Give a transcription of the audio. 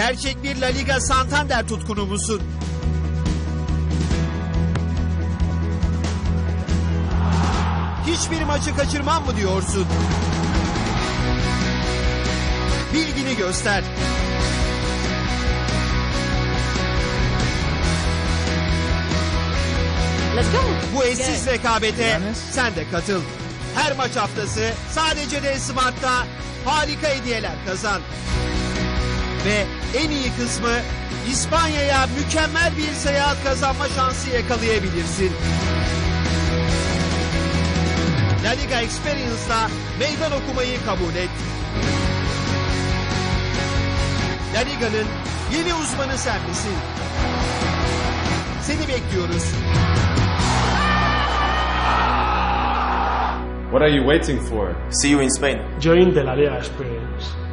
Gerçek bir La Liga Santander tutkunu musun? Hiçbir maçı kaçırmam mı diyorsun? Bilgini göster. Let's go. Bu eşsiz rekabete sen de katıl. Her maç haftası sadece de Smart'ta harika hediyeler kazan. Ve en iyi kısmı İspanya'ya mükemmel bir seyahat kazanma şansı yakalayabilirsin. La Liga Experience'la meydan okumayı kabul et. La Liga'nın yeni uzmanı sen misin? Seni bekliyoruz. What are you waiting for? See you in Spain. Join the La Liga Experience.